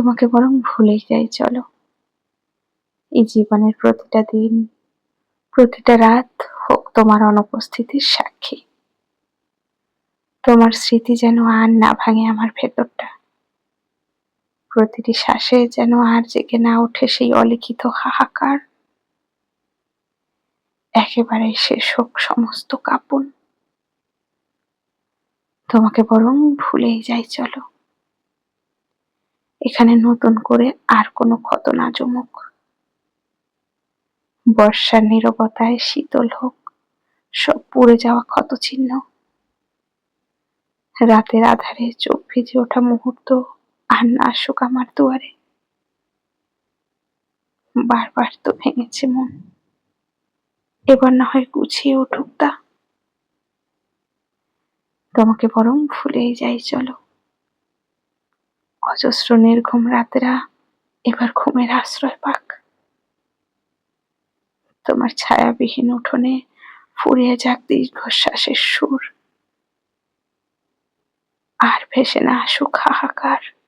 তোমাকে বরং ভুলেই যাই, চলো। এই জীবনের প্রতিটা দিন, প্রতিটা রাত হোক তোমার অনুপস্থিতির সাক্ষী। তোমার স্মৃতি যেন আর না ভাঙে আমার ভেতরটা। প্রতিটি শ্বাসে যেন আর জেগে না ওঠে সেই অলিখিত হাহাকার। একেবারে শেষ হোক সমস্ত কাপন। তোমাকে বরং ভুলেই যাই, চলো। এখানে নতুন করে আর কোনো ক্ষত না জমুক। বর্ষার নীরবতায় শীতল হোক, সব পুড়ে যাওয়া ক্ষত চিহ্ন রাতের আধারে চোখ ভিজে ওঠা মুহূর্ত আর না আসুক আমার দুয়ারে। বারবার তো ভেঙেছে মন। এবার না হয় গুছিয়ে উঠুক তা। তোমাকে বরং ভুলেই যাই, চলো। অজস্র নির্ঘুম রাতেরা এবার ঘুমের আশ্রয় পাক। তোমার ছায়াবিহীন উঠোনে ফুরিয়ে যাক দীর্ঘশ্বাসের সুর। আর ভেসে না আসুক হাহাকার।